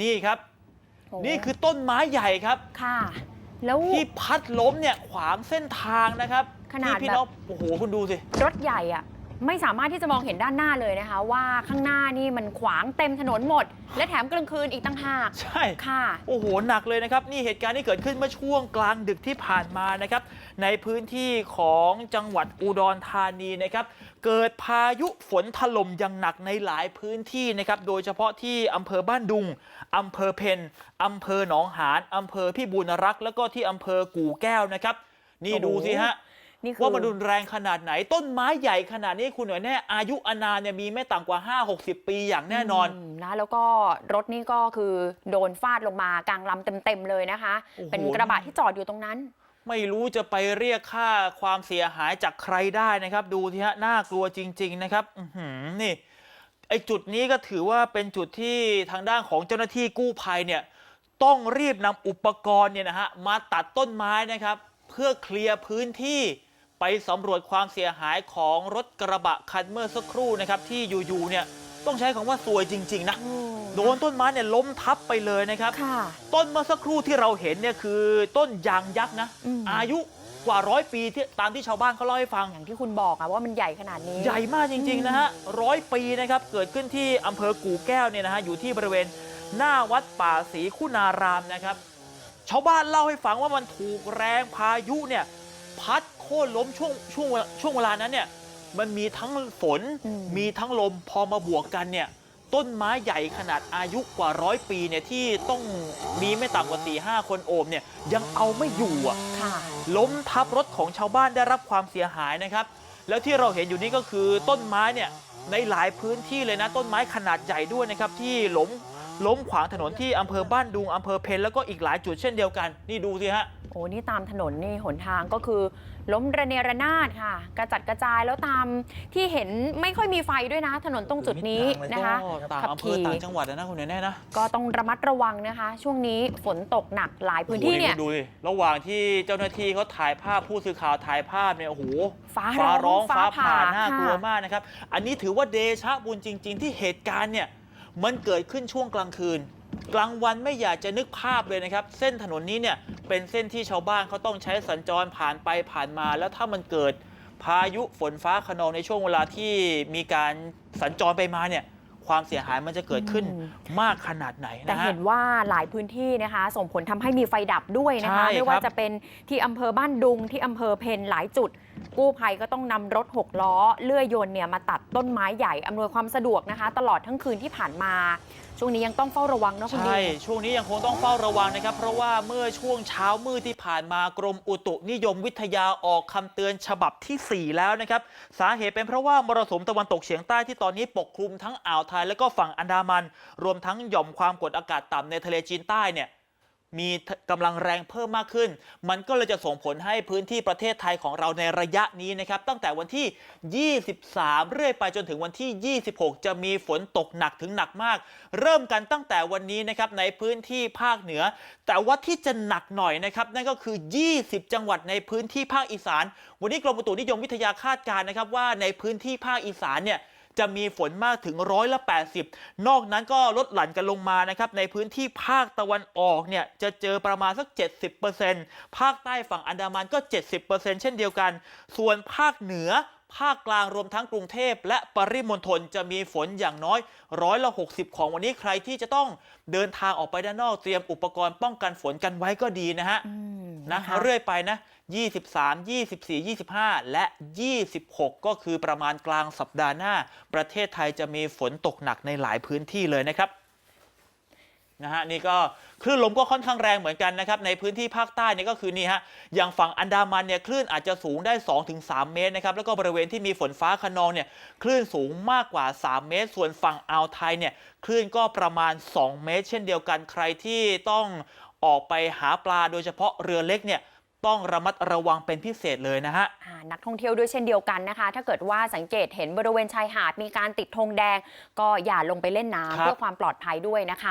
นี่ครับโอ้นี่คือต้นไม้ใหญ่ครับ ค่ะ แล้ว ที่พัดล้มเนี่ยขวางเส้นทางนะครับขนาดที่พี่แบบ น้องโอ้โหคุณดูสิ รถใหญ่อะ ไม่สามารถที่จะมองเห็นด้านหน้าเลยนะคะ ว่าข้างหน้านี่มันขวางเต็มถนนหมด และแถมกลางคืนอีกต่างหาก ใช่ ค่ะ โอ้โห หนักเลยนะครับ นี่เหตุการณ์ที่เกิดขึ้นเมื่อช่วงกลางดึกที่ผ่านมานะครับ ในพื้นที่ของจังหวัดอุดรธานีนะครับ เกิดพายุฝนถล่มอย่างหนักในหลายพื้นที่นะครับ โดยเฉพาะที่อำเภอบ้านดุงอำเภอเพนอำเภอหนองหานอำเภอพิบูลรักษ์แล้วก็ที่อำเภอกู่แก้วนะครับ นี่โอ้โหดูสิฮะ นี่คือ ว่ามันรุนแรงขนาดไหน ต้นไม้ใหญ่ขนาดนี้คุณหน่อยแน่อายุอานามเนี่ยมีไม่ต่ำกว่า 5-60 ปีอย่างแน่นอน มนะแล้วก็รถนี่ก็คือโดนฟาดลงมากลางลำเต็มๆเลยนะคะ โอ้โห เป็นกระบะที่จอดอยู่ตรงนั้น ไม่รู้จะไปเรียกค่าความเสียหายจากใครได้นะครับ ดูทีฮะน่ากลัวจริง ๆ นะครับอือหือนี่ไอจุดนี้ก็ถือว่าเป็นจุดที่ทางด้านของเจ้าหน้าที่กู้ภัยเนี่ยต้องรีบนำอุปกรณ์เนี่ยนะฮะมาตัดต้นไม้นะครับ เพื่อเคลียร์พื้นที่ ไปสำรวจความเสียหายของรถกระบะคันเมื่อสักครู่นะครับที่อยู่ๆเนี่ยต้องใช้คำว่าซวยจริง ๆ นะ โดนต้นไม้เนี่ยล้มทับไปเลยนะครับ ค่ะ ต้นเมื่อสักครู่ที่เราเห็นเนี่ยคือต้นยางยักษ์นะ อืม อายุกว่าร้อยปีที่ตามที่ชาวบ้านเขาเล่าให้ฟัง อย่างที่คุณบอกอะว่ามันใหญ่ขนาดนี้ ใหญ่มากจริง ๆ นะฮะร้อยปีนะครับ เกิดขึ้นที่อำเภอกู่แก้วเนี่ยนะฮะ อยู่ที่บริเวณหน้าวัดป่าศรีคุณารามนะครับ ชาวบ้านเล่าให้ฟังว่ามันถูกแรงพายุเนี่ย พัด โค่นล้มช่วงช่วงเวลาช่วงเวลานั้นเนี่ยมันมีทั้งฝนอืมมีทั้งลมพอมาบวกกันเนี่ยต้นไม้ใหญ่ขนาดอายุกว่าร้อยปีเนี่ยที่ต้องมีไม่ต่ำกว่า4ี่ห้าคนโอบเนี่ยยังเอาไม่อยู่อะค่ะล้มทับรถของชาวบ้านได้รับความเสียหายนะครับ แล้วที่เราเห็นอยู่นี่ก็คือต้นไม้เนี่ยในหลายพื้นที่เลยนะต้นไม้ขนาดใหญ่ด้วยนะครับที่ล้ม ล้มขวางถนนที่อำเภอบ้านดุงอำเภอเพนแล้วก็อีกหลายจุดเช่นเดียวกัน นี่ดูสิฮะโอ้นี่ตามถนนนี่หนทางก็คือ ล้มระเนระนาดค่ะ กระจัดกระจายแล้วตามที่เห็นไม่ค่อยมีไฟด้วยนะ ถนนตรงจุดนี้นะคะก็ต่างขับอำเภอขี่ต่างจังหวัดนะคุณแน่ๆนะก็ต้องระมัดระวังนะคะ ช่วงนี้ฝนตกหนักหลายพื้นที่เนี่ยโอ้โหดูดิระหว่างที่เจ้าหน้าที่เขาถ่ายภาพผู้สื่อข่าวถ่ายภาพเนี่ยโอ้โหฟ้าฟ้าร้ร้อองงฟ้าฟ้าผ่าผ่าน่ากลัวค่ะมากนะครับ อันนี้ถือว่าเดชะบุญจริง ๆ ที่เหตุการณ์เนี่ย มันเกิดขึ้นช่วงกลางคืน กลางวันไม่อยากจะนึกภาพเลยนะครับ เส้นถนนนี้เนี่ยเป็นเส้นที่ชาวบ้านเขาต้องใช้สัญจรผ่านไปผ่านมา แล้วถ้ามันเกิดพายุฝนฟ้าขนองในช่วงเวลาที่มีการสัญจรไปมาเนี่ยความเสียหายมันจะเกิดขึ้นอืมมากขนาดไหนแต่นะฮะเห็นว่าหลายพื้นที่นะคะ ส่งผลทำให้มีไฟดับด้วยนะคะใช่ไม่ว่าครับจะเป็นที่อำเภอบ้านดุงที่อำเภอเพนหลายจุด กู้ภัยก็ต้องนำรถหกล้อ เลื่อยยนต์เนี่ยมาตัดต้นไม้ใหญ่อำนวยความสะดวกนะคะ ตลอดทั้งคืนที่ผ่านมา ช่วงนี้ยังต้องเฝ้าระวังเนาะคุณใช่ดีช่วงนี้ยังคงต้องเฝ้าระวังนะครับ เพราะว่าเมื่อช่วงเช้ามืดที่ผ่านมากรมอุตุนิยมวิทยาออกคำเตือนฉบับทีสี่ 4 แล้วนะครับ สาเหตุเป็นเพราะว่ามรสุมตะวันตกเฉียงใต้ที่ตอนนี้ปกคลุมทั้งอ่าวไทยและก็ฝั่งอันดามัน รวมทั้งหย่อมความกดอากาศต่ำในทะเลจีนใต้เนี่ย มีกำลังแรงเพิ่มมากขึ้น มันก็เลยจะส่งผลให้พื้นที่ประเทศไทยของเราในระยะนี้นะครับ ตั้งแต่วันที่ 23 เรื่อยไปจนถึงวันที่ 26 จะมีฝนตกหนักถึงหนักมาก เริ่มกันตั้งแต่วันนี้นะครับในพื้นที่ภาคเหนือ แต่ว่าที่จะหนักหน่อยนะครับ นั่นก็คือ 20 จังหวัดในพื้นที่ภาคอีสาน วันนี้กรมอุตุนิยมวิทยาคาดการณ์นะครับว่าในพื้นที่ภาคอีสานเนี่ย จะมีฝนมากถึงร้อยละ 80 นอกนั้นก็ลดหลั่นกันลงมานะครับในพื้นที่ภาคตะวันออกเนี่ยจะเจอประมาณสัก 70%ภาคใต้ฝั่งอันดามันก็ 70%เช่นเดียวกัน ส่วนภาคเหนือ ภาคกลางรวมทั้งกรุงเทพ และปริมณฑลจะมีฝนอย่างน้อยร้อยละ60 ของวันนี้ใครที่จะต้องเดินทางออกไปด้านนอกเตรียมอุปกรณ์ป้องกันฝนกันไว้ก็ดีนะฮะอืมนะเรื่อยไปนะ 23 24 25 และ 26 ก็คือประมาณกลางสัปดาห์หน้า ประเทศไทยจะมีฝนตกหนักในหลายพื้นที่เลยนะครับ นะฮะนี่ก็คลื่นลมก็ค่อนข้างแรงเหมือนกันนะครับในพื้นที่ภาคใต้เนี่ยก็คือนี่ฮะอย่างฝั่งอันดามันเนี่ยคลื่นอาจจะสูงได้ 2-3 เมตรนะครับแล้วก็บริเวณที่มีฝนฟ้าคะนองเนี่ยคลื่นสูงมากกว่า 3 เมตร ส่วนฝั่งอ่าวไทยเนี่ยคลื่นก็ประมาณ 2 เมตร เช่นเดียวกันใครที่ต้องออกไปหาปลาโดยเฉพาะเรือเล็กเนี่ยต้องระมัดระวังเป็นพิเศษเลยนะฮะอ่านักท่องเที่ยวด้วยเช่นเดียวกันนะคะ ถ้าเกิดว่าสังเกตเห็นบริเวณชายหาดมีการติดธงแดง ก็อย่าลงไปเล่นน้ำครับเพื่อความปลอดภัยด้วยนะคะ